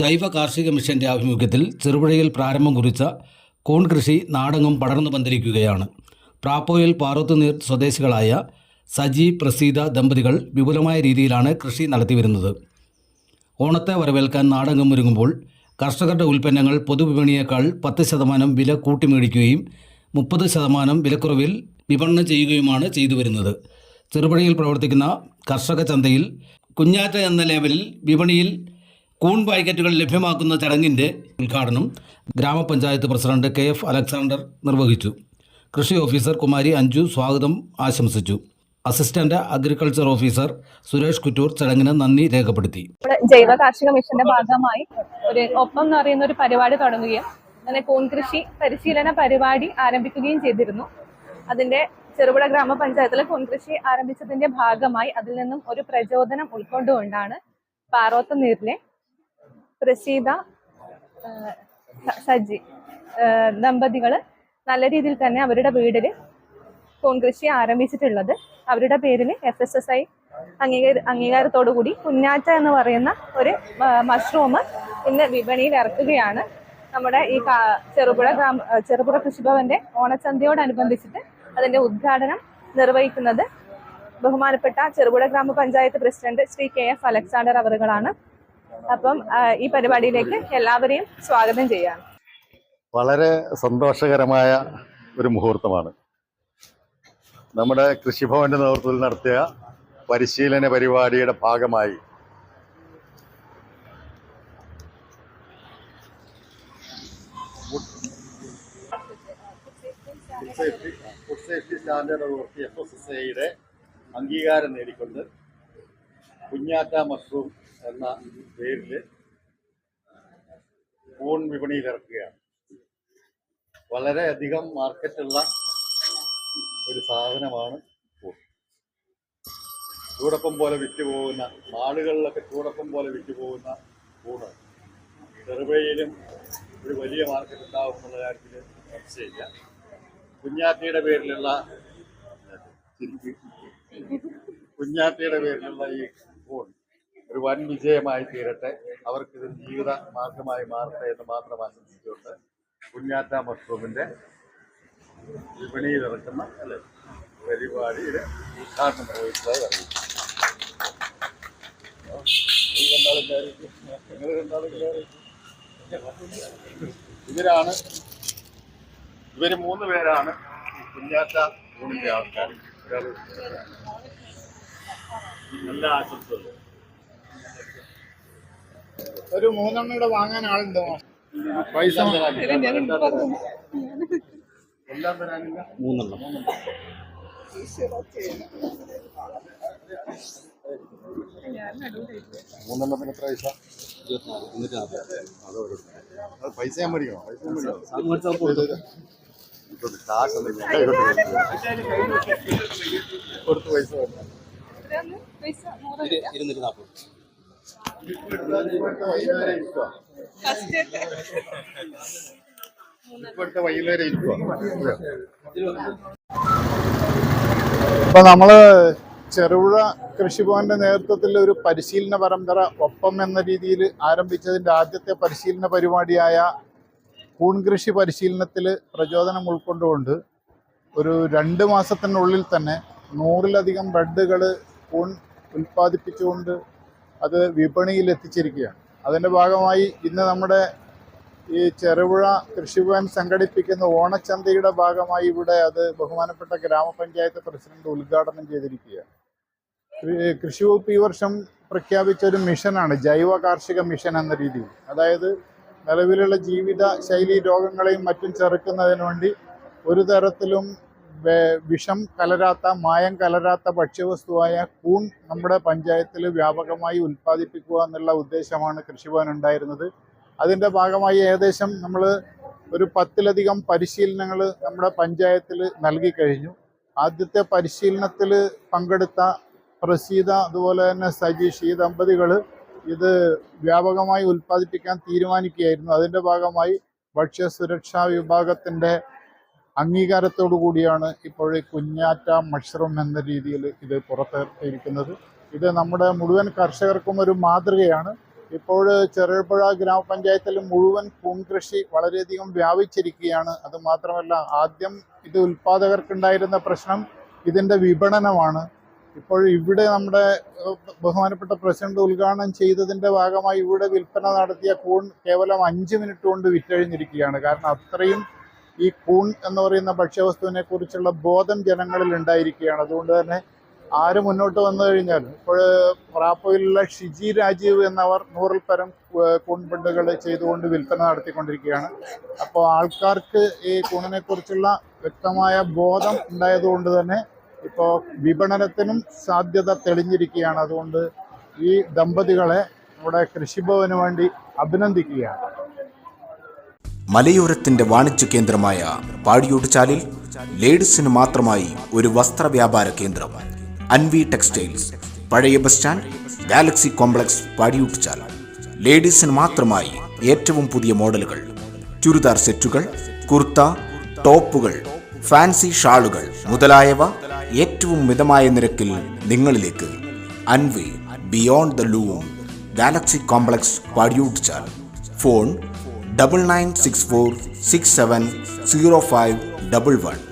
ജൈവ കാർഷിക മിഷന്റെ ആഭിമുഖ്യത്തിൽ ചെറുപുഴയിൽ പ്രാരംഭം കുറിച്ച കൂൺ കൃഷി നാടെങ്ങും പടർന്നു പന്തലിക്കുകയാണ്. പ്രാപ്പോയിൽ പാറത്തുനീർ സ്വദേശികളായ സജി പ്രസീത ദമ്പതികൾ വിപുലമായ രീതിയിലാണ് കൃഷി നടത്തിവരുന്നത്. ഓണത്തെ വരവേൽക്കാൻ നാടെങ്ങും ഒരുങ്ങുമ്പോൾ കർഷകരുടെ ഉൽപ്പന്നങ്ങൾ പൊതുവിപണിയേക്കാൾ പത്ത് ശതമാനം വില കൂട്ടിമേടിക്കുകയും മുപ്പത് ശതമാനം വിലക്കുറവിൽ വിപണനം ചെയ്യുകയുമാണ് ചെയ്തു വരുന്നത് ചെറുപുഴയിൽ പ്രവർത്തിക്കുന്ന കർഷക ചന്തയിൽ കുഞ്ഞാറ്റ എന്ന ലേബലിൽ വിപണിയിൽ കൂൺ പാക്കറ്റുകൾ ലഭ്യമാക്കുന്ന ചടങ്ങിന്റെ ഉദ്ഘാടനം ഗ്രാമപഞ്ചായത്ത് പ്രസിഡന്റ് കെ എഫ് അലക്സാണ്ടർ നിർവഹിച്ചു. കൃഷി ഓഫീസർ കുമാരി അഞ്ജു സ്വാഗതം ആശംസിച്ചു. Assistant agriculture officer Suresh Kuttoor ചടങ്ങിന് നന്ദി രേഖപ്പെടുത്തി. ജൈവ കാർഷിക മിഷന്റെ ഭാഗമായി ഒരു ഒപ്പം എന്ന് പറയുന്ന ഒരു പരിപാടി തുടങ്ങുകയും അങ്ങനെ കൂൺ കൃഷി പരിശീലന പരിപാടി ആരംഭിക്കുകയും ചെയ്തിരുന്നു. അതിന്റെ ചെറുപുഴ ഗ്രാമപഞ്ചായത്തിലെ കൂൺ കൃഷി ആരംഭിച്ചതിന്റെ ഭാഗമായി അതിൽ നിന്നും ഒരു പ്രചോദനം ഉൾക്കൊണ്ടുകൊണ്ടാണ് പാറോത്ത നീരിലെ പ്രസീത സജി ദമ്പതികൾ നല്ല രീതിയിൽ തന്നെ അവരുടെ വീടിൽ കോൺ കൃഷി ആരംഭിച്ചിട്ടുള്ളത്. അവരുടെ പേരിൽ എഫ് എസ് എസ് ഐ അംഗീകാര അംഗീകാരത്തോടു കൂടി കുഞ്ഞാറ്റ എന്ന് പറയുന്ന ഒരു മഷ്റൂം ഇന്ന് വിപണിയിൽ ഇറക്കുകയാണ്. നമ്മുടെ ഈ ചെറുപുഴ ഗ്രാമ ചെറുപുഴ കൃഷിഭവന്റെ ഓണച്ചന്തയോടനുബന്ധിച്ചിട്ട് അതിന്റെ ഉദ്ഘാടനം നിർവഹിക്കുന്നത് ബഹുമാനപ്പെട്ട ചെറുപുഴ ഗ്രാമപഞ്ചായത്ത് president Shri K F Alexander അവറുകളാണ്. അപ്പം ഈ പരിപാടിയിലേക്ക് എല്ലാവരെയും സ്വാഗതം ചെയ്യാണ് വളരെ സന്തോഷകരമായ ഒരു മുഹൂർത്തമാണ്. നമ്മുടെ കൃഷിഭവന്റെ നേതൃത്വത്തിൽ നടത്തിയ പരിശീലന പരിപാടിയുടെ ഭാഗമായി food safety standard authority F S S ഐയുടെ അംഗീകാരം നേടിക്കൊണ്ട് കുഞ്ഞാറ്റ മഷ്റൂം എന്ന പേരിൽ കൂൺ വിപണിയിൽ ഇറക്കുകയാണ്. വളരെയധികം മാർക്കറ്റുള്ള ഒരു സാധനമാണ് കൂൺ. ചൂടപ്പം പോലെ വിറ്റ് പോകുന്ന നാടുകളിലൊക്കെ ചൂടപ്പം പോലെ വിറ്റ് പോകുന്ന കൂണ്. ചെറുപയിലും ഒരു വലിയ മാർക്കറ്റ് ഉണ്ടാവും എന്നുള്ള കാര്യത്തിൽ സംശയമില്ല. കുഞ്ഞാത്തിയുടെ പേരിലുള്ള കുഞ്ഞാത്തിയുടെ പേരിലുള്ള ഈ കൂൺ ഒരു വൻ വിജയമായി തീരട്ടെ. അവർക്കിത് ജീവിത മാർഗമായി മാറട്ടെ എന്ന് മാത്രം ആശംസിച്ചുകൊണ്ട് കുഞ്ഞാറ്റ മഷ്റൂമിന്റെ വിപണിയിൽ ഇറക്കുന്ന അല്ലെ പരിപാടിയുടെ ഉദ്ഘാടനം നിർവഹിച്ചതായി അറിയിച്ചു ഇവരാണ് ഇവർ മൂന്ന് പേരാണ് കുഞ്ഞാറ്റ ആൾക്കാർ നല്ല ആശംസകൾ. ഒരു മൂന്നെണ്ണം കൂടെ വാങ്ങാൻ ആളുണ്ടോ? പൈസ മൂന്നെണ്ണം. മൂന്നെണ്ണത്തിന് എത്ര പൈസ? അത് ഞാൻ മേടിക്കണോ? കാശ്? കൊടുത്ത് വൈകുന്നേരം ഇരിക്കുവാ ഇപ്പോഴത്തെ ഇപ്പൊ നമ്മൾ ചെറുപുഴ കൃഷിഭവന്റെ നേതൃത്വത്തിൽ ഒരു പരിശീലന പരമ്പര ഒപ്പം എന്ന രീതിയിൽ ആരംഭിച്ചതിന്റെ ആദ്യത്തെ പരിശീലന പരിപാടിയായ കൂൺ കൃഷി പരിശീലനത്തിൽ പ്രചോദനം ഉൾക്കൊണ്ടുകൊണ്ട് ഒരു രണ്ട് മാസത്തിനുള്ളിൽ തന്നെ നൂറിലധികം ബെഡുകൾ കൂൺ ഉൽപ്പാദിപ്പിച്ചുകൊണ്ട് അത് വിപണിയിൽ എത്തിച്ചിരിക്കുകയാണ് അതിന്റെ ഭാഗമായി ഇന്ന് നമ്മുടെ ഈ ചെറുപുഴ കൃഷിഭവൻ സംഘടിപ്പിക്കുന്ന ഓണച്ചന്തയുടെ ഭാഗമായി ഇവിടെ അത് ബഹുമാനപ്പെട്ട ഗ്രാമപഞ്ചായത്ത് പ്രസിഡന്റ് ഉദ്ഘാടനം ചെയ്തിരിക്കുകയാണ്. കൃഷിവകുപ്പ് കൃഷി വകുപ്പ് ഈ വർഷം പ്രഖ്യാപിച്ച ഒരു മിഷനാണ് ജൈവ കാർഷിക മിഷൻ എന്ന രീതിയിൽ. അതായത് നിലവിലുള്ള ജീവിത ശൈലി രോഗങ്ങളെയും മറ്റും ചെറുക്കുന്നതിന് വേണ്ടി ഒരു തരത്തിലും വിഷം കലരാത്ത മായം കലരാത്ത ഭക്ഷ്യവസ്തുവായ കൂൺ നമ്മുടെ പഞ്ചായത്തിൽ വ്യാപകമായി ഉൽപ്പാദിപ്പിക്കുക എന്നുള്ള ഉദ്ദേശമാണ് കൃഷിഭവൻ ഉണ്ടായിരുന്നത്. അതിന്റെ ഭാഗമായി ഏകദേശം നമ്മൾ ഒരു പത്തിലധികം പരിശീലനങ്ങൾ നമ്മുടെ പഞ്ചായത്തിൽ നൽകി കഴിഞ്ഞു. ആദ്യത്തെ പരിശീലനത്തിൽ പങ്കെടുത്ത പ്രസീത അതുപോലെ തന്നെ സജീഷ് ഈ ദമ്പതികൾ ഇത് വ്യാപകമായി ഉൽപ്പാദിപ്പിക്കാൻ തീരുമാനിക്കുകയായിരുന്നു. അതിന്റെ ഭാഗമായി ഭക്ഷ്യസുരക്ഷാ വിഭാഗത്തിന്റെ അംഗീകാരത്തോടു കൂടിയാണ് ഇപ്പോഴേ കുഞ്ഞാറ്റ മഷ്റൂം എന്ന രീതിയിൽ ഇത് പുറത്തിറക്കിയിരിക്കുന്നത് ഇത് നമ്മുടെ മുഴുവൻ കർഷകർക്കും ഒരു മാതൃകയാണ്. ഇപ്പോൾ ചെറുപുഴ ഗ്രാമപഞ്ചായത്തിൽ മുഴുവൻ പൂൺകൃഷി വളരെയധികം വ്യാപിച്ചിരിക്കുകയാണ്. അത് മാത്രമല്ല ആദ്യം ഇത് ഉൽപാദകർക്കുണ്ടായിരുന്ന പ്രശ്നം ഇതിന്റെ വിപണനമാണ്. ഇപ്പോൾ ഇവിടെ നമ്മുടെ ബഹുമാനപ്പെട്ട പ്രസിഡന്റ് ഉദ്ഘാടനം ചെയ്തതിന്റെ ഭാഗമായി ഇവിടെ വിൽപ്പന നടത്തിയ കൂൺ കേവലം അഞ്ച് മിനിറ്റ് കൊണ്ട് വിറ്റഴിഞ്ഞിരിക്കുകയാണ്. കാരണം അത്രയും ഈ കൂൺ എന്ന് പറയുന്ന ഭക്ഷ്യവസ്തുവിനെ കുറിച്ചുള്ള ബോധം ജനങ്ങളിൽ ഉണ്ടായിരിക്കുകയാണ്. അതുകൊണ്ട് തന്നെ ആര് മുന്നോട്ട് വന്നു കഴിഞ്ഞാൽ ഇപ്പോൾ റാപ്പോയിലുള്ള ഷിജി രാജീവ് എന്നവർ നൂറിൽ പരം കൂൺപിണ്ടുകൾ ചെയ്തുകൊണ്ട് വിൽപ്പന നടത്തിക്കൊണ്ടിരിക്കുകയാണ്. അപ്പോൾ ആൾക്കാർക്ക് ഈ കൂണിനെ കുറിച്ചുള്ള വ്യക്തമായ ബോധം ഉണ്ടായതുകൊണ്ട് തന്നെ ഇപ്പോൾ വിപണനത്തിനും സാധ്യത തെളിഞ്ഞിരിക്കുകയാണ്. അതുകൊണ്ട് ഈ ദമ്പതികളെ നമ്മുടെ കൃഷിഭവന് വേണ്ടി അഭിനന്ദിക്കുകയാണ്. മലയോരത്തിന്റെ വാണിജ്യ കേന്ദ്രമായ പാടിയോട്ടുചാലിൽ ലേഡീസിന് മാത്രമായി ഒരു വസ്ത്ര വ്യാപാര കേന്ദ്രം. അൻവി ടെക്സ്റ്റൈൽസ് പഴയ bus stand galaxy complex Padiyoottuchal ലേഡീസിന് മാത്രമായി ഏറ്റവും പുതിയ മോഡലുകൾ. ചുരിദാർ സെറ്റുകൾ കുർത്ത ടോപ്പുകൾ ഫാൻസി ഷാളുകൾ മുതലായവ ഏറ്റവും മിതമായ നിരക്കിൽ നിങ്ങളിലേക്ക്. Anvi beyond the loom galaxy complex Padiyoottuchal phone double nine six four six seven zero five double one.